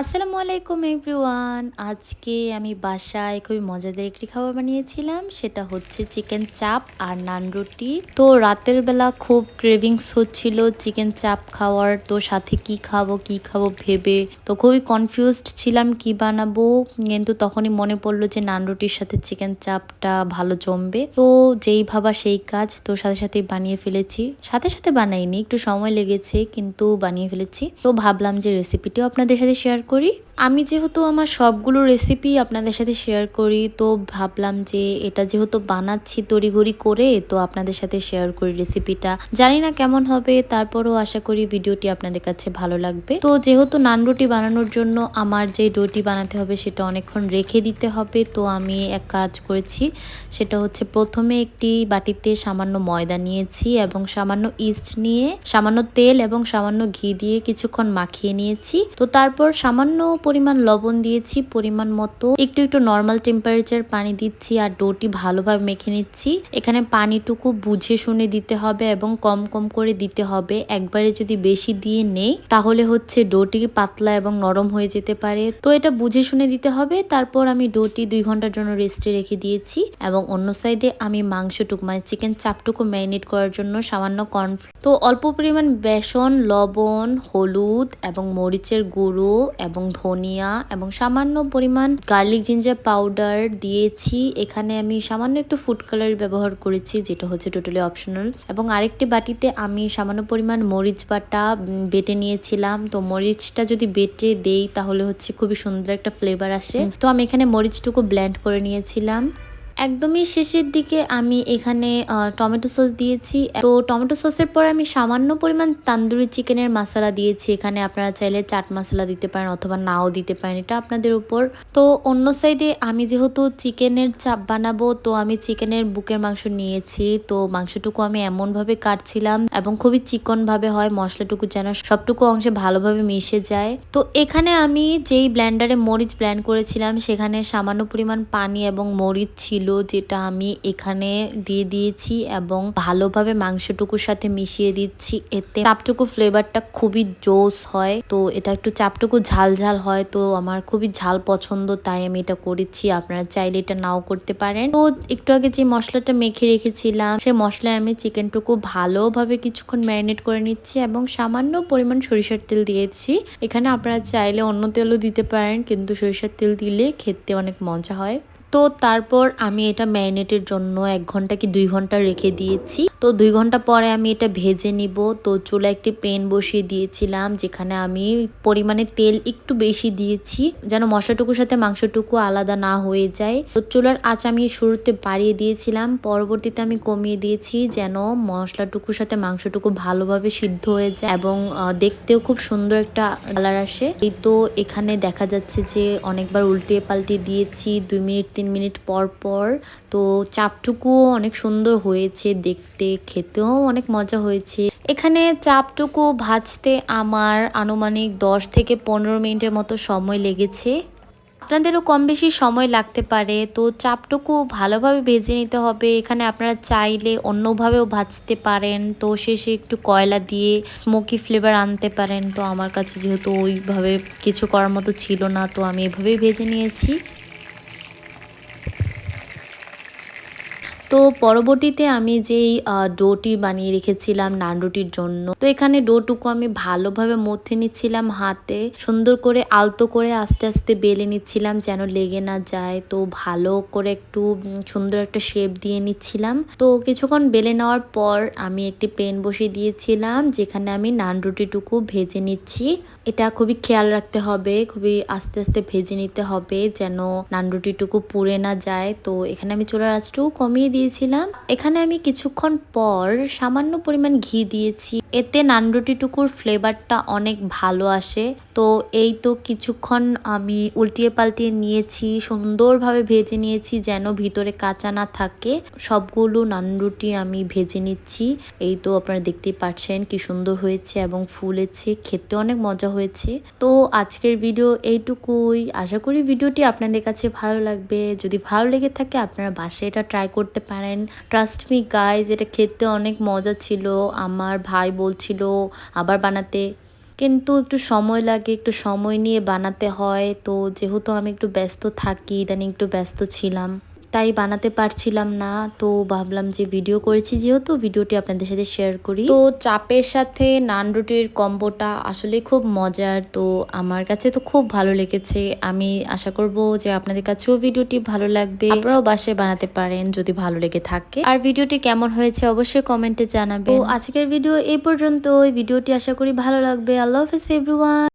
আসসালামু আলাইকুম এভরিওয়ান। আজকে আমি বাসায় খুবই মজাদার একটি খাবার বানিয়েছিলাম, সেটা হচ্ছে চিকেন চাপ আর নান রুটি। তো রাতের বেলা খুব ক্রেভিংস হচ্ছিল চিকেন চাপ খাওয়ার, তো সাথে কি খাব কি খাব ভেবে। তো খুবই কনফিউজড ছিলাম কি বানাবো, কিন্তু তখনই মনে পড়ল যে নান রুটির সাথে চিকেন চাপটা ভালো জমবে। তো যেই ভাবা সেই কাজ, তো সাথে সাথে বানিয়ে ফেলেছি। সাথে সাথে বানাইনি, একটু সময় লেগেছে, কিন্তু বানিয়ে ফেলেছি। তো ভাবলাম যে রেসিপিটিও আপনাদের সাথে শেয়ার করি। আমি যেহেতু আমার সবগুলো রেসিপি আপনাদের সাথে শেয়ার করি, তো ভাবলাম যে এটা যেহেতু বানাচ্ছি তড়িঘড়ি করে, তো আপনাদের সাথে শেয়ার করি রেসিপিটা জানি না কেমন হবে, তারপরও আশা করি ভিডিওটি আপনাদের কাছে ভালো লাগবে। তো যেহেতু নান রুটি বানানোর জন্য আমার যে ডোটি বানাতে হবে, সেটা অনেকক্ষণ রেখে দিতে হবে, তো আমি এক কাজ করেছি। সেটা হচ্ছে প্রথমে একটি বাটিতে সামান্য ময়দা নিয়েছি এবং সামান্য ইস্ট নিয়ে সামান্য তেল এবং সামান্য ঘি দিয়ে কিছুক্ষণ মাখিয়ে নিয়েছি। তো তারপর সামান্য পরিমাণ লবণ দিয়েছি, পরিমাণ মতো। একটু একটু নর্মাল টেম্পারেচার পানি দিচ্ছি আর ডোটি ভালোভাবে মেখে নিচ্ছি। এখানে পানিটুকু বুঝে শুনে দিতে হবে এবং কম কম করে দিতে হবে। একবারে যদি বেশি দিয়ে নেই, তাহলে হচ্ছে ডোটি পাতলা এবং নরম হয়ে যেতে পারে। তো এটা বুঝে শুনে দিতে হবে। তারপর আমি ডোটি দুই ঘণ্টার জন্য রেস্টে রেখে দিয়েছি এবং অন্য সাইডে আমি মাংসটুকু মানে চিকেন চাপটুকু ম্যারিনেট করার জন্য সামান্য কর্নফ্ল তো অল্প পরিমাণ বেসন, লবণ, হলুদ এবং মরিচের গুঁড়ো এবং ধনিয়া এবং সামান্য পরিমাণ গার্লিক জিঞ্জার পাউডার দিয়েছি। এখানে আমি সামান্য একটু ফুড কালার ব্যবহার করেছি, যেটা হচ্ছে টোটালি অপশনাল এবং আরেকটি বাটিতে আমি সামান্য পরিমাণ মরিচ বাটা বেটে নিয়েছিলাম। তো মরিচটা যদি বেটে দেই, তাহলে হচ্ছে খুবই সুন্দর একটা ফ্লেভার আসে। তো আমি এখানে মরিচটুকু ব্ল্যান্ড করে নিয়েছিলাম। একদমই শেষের দিকে আমি এখানে টমেটো সস দিয়েছি। তো টমেটো সসের পর আমি সামান্য পরিমাণ তান্দুরি চিকেনের মশলা দিয়েছি। এখানে আপনারা চাইলে চাট মশলা দিতে পারেন অথবা নাও দিতে পারেন, এটা আপনাদের উপর। তো অন্য সাইডে আমি যেহেতু চিকেনের চাপ বানাবো, তো আমি চিকেনের বুকের মাংস নিয়েছি। তো মাংসটুকু আমি এমনভাবে কাটছিলাম এবং খুবই চিকনভাবে হয়, মশলাটুকু যেন সবটুকু অংশে ভালোভাবে মিশে যায়। তো এখানে আমি যেই ব্ল্যান্ডারে মরিচ ব্ল্যান্ড করেছিলাম, সেখানে সামান্য পরিমাণ পানি এবং মরিচ ছিল। যেটা আমি এখানে দিয়ে দিয়েছি এবং ভালোভাবে মাংসটুকুর সাথে মিশিয়ে দিচ্ছি। এতে চাপটুকু ফ্লেভারটা খুবই জোস হয়। তো এটা একটু চাপটুকু ঝাল ঝাল হয়। তো আমার খুবই ঝাল পছন্দ, তাই আমি এটা করেছি। আপনারা চাইলে এটা নাও করতে পারেন। তো একটু আগে যে মশলাটা মেখে রেখেছিলাম সেই মশলায় আমি চিকেনটুকু ভালোভাবে কিছুক্ষণ ম্যারিনেট করে নিচ্ছি এবং সামান্য পরিমাণ সরিষার তেল দিয়েছি। এখানে আপনারা চাইলে অন্য তেলও দিতে পারেন, কিন্তু সরিষার তেল দিলে খেতে অনেক মজা হয়। তো তারপর আমি এটা ম্যারিনেটের জন্য এক ঘণ্টা কি দুই ঘণ্টা রেখে দিয়েছি। তো দুই ঘণ্টা পরে আমি এটা ভেজে নিব। তো চুলা একটি পেন বসিয়ে দিয়েছিলাম, যেখানে আমি পরিমাণে তেল একটু বেশি দিয়েছি, যেন মশলাটুকুর সাথে মাংসটুকু আলাদা না হয়ে যায়। তো চুলার আঁচ আমি শুরুতে বাড়িয়ে দিয়েছিলাম, পরবর্তীতে আমি কমিয়ে দিয়েছি, যেন মশলাটুকুর সাথে মাংসটুকু ভালোভাবে সিদ্ধ হয়ে যায় এবং দেখতেও খুব সুন্দর একটা কালার আসে। এই তো এখানে দেখা যাচ্ছে যে অনেকবার উল্টে পাল্টে দিয়েছি, দুই মিনিট তিন মিনিট পর পর। তো চাপটুকুও অনেক সুন্দর হয়েছে দেখতে, খেতেও অনেক মজা হয়েছে। এখানে চাপটুকু ভাজতে আমার আনুমানিক দশ থেকে পনেরো মিনিটের মতো সময় লেগেছে। আপনাদেরও কম বেশি সময় লাগতে পারে। তো চাপটুকু ভালোভাবে ভেজে নিতে হবে। এখানে আপনারা চাইলে অন্যভাবেও ভাজতে পারেন। তো শেষে একটু কয়লা দিয়ে স্মোকি ফ্লেভার আনতে পারেন। তো আমার কাছে যেহেতু ওইভাবে কিছু করার মতো ছিল না, তো আমি এভাবেই ভেজে নিয়েছি। তো পরবর্তীতে আমি যেই ডোটি বানিয়ে রেখেছিলাম নান রুটির জন্য, তো এখানে ডোটুকু আমি ভালোভাবে মথে নিচ্ছিলাম হাতে, সুন্দর করে আলতো করে আস্তে আস্তে বেলে নিচ্ছিলাম যেন লেগে না যায়, তো ভালো করে একটু সুন্দর একটা শেপ দিয়ে নিচ্ছিলাম, তো কিছুক্ষণ বেলে নেওয়ার পর আমি একটি পেন বসিয়ে দিয়েছিলাম যেখানে আমি নান রুটিটুকু ভেজে নিচ্ছি, এটা খুবই খেয়াল রাখতে হবে, খুবই আস্তে আস্তে ভেজে নিতে হবে যেন নান রুটিটুকু পুড়ে না যায়, তো এখানে আমি চুলার আঁচটুকু কমিয়ে দিয়ে দিয়েছিলাম। এখানে আমি কিছুক্ষণ পর সামান্য পরিমাণ ঘি দিয়েছি। এতে নানরুটিটুকুর ফ্লেভারটা অনেক ভালো আসে। তো এই তো কিছুক্ষণ আমি উল্টিয়ে পাল্টিয়ে নিয়েছি, সুন্দরভাবে ভেজে নিয়েছি যেন ভিতরে কাঁচা না থাকে। সবগুলো নানরুটি আমি ভেজে নিচ্ছি। এই তো আপনারা দেখতেই পাচ্ছেন কি সুন্দর হয়েছে এবং ফুলেছে, খেতে অনেক মজা হয়েছে। তো আজকের ভিডিও এইটুকুই। আশা করি ভিডিওটি আপনাদের কাছে ভালো লাগবে। যদি ভালো লেগে থাকে আপনারা বাসায় এটা ট্রাই করতে পারেন। ট্রাস্ট মি গাইজ এটা খেতে অনেক মজা ছিল। আমার ভাই বলছিল, আবার বানাতে। কিন্তু একটু সময় লাগে, একটু সময় নিয়ে বানাতে হয়। তো যেহেতু আমি একটু ব্যস্ত থাকি, ইদানিং একটু ব্যস্ত ছিলাম। তাই বানাতে পারছিলাম না। তো ভাবলাম যে ভিডিও করেছি যেহেতু ভিডিওটি আপনাদের সাথে শেয়ার করি। তো চাপের সাথে নান রুটির কম্বোটা আসলে খুব মজার। তো আমার কাছে তো খুব ভালো লেগেছে। আমি আশা করব যে আপনাদের কাছেও ভিডিওটি ভালো লাগবে। আপনারাও বাসায় বানাতে পারেন যদি ভালো লেগে থাকে। আর ভিডিওটি কেমন হয়েছে অবশ্যই কমেন্টে জানাবে তো আজকের ভিডিও এই পর্যন্ত ভিডিওটি আশা করি ভালো লাগবে। আল্লাহ হাফেজ এভরিওয়ান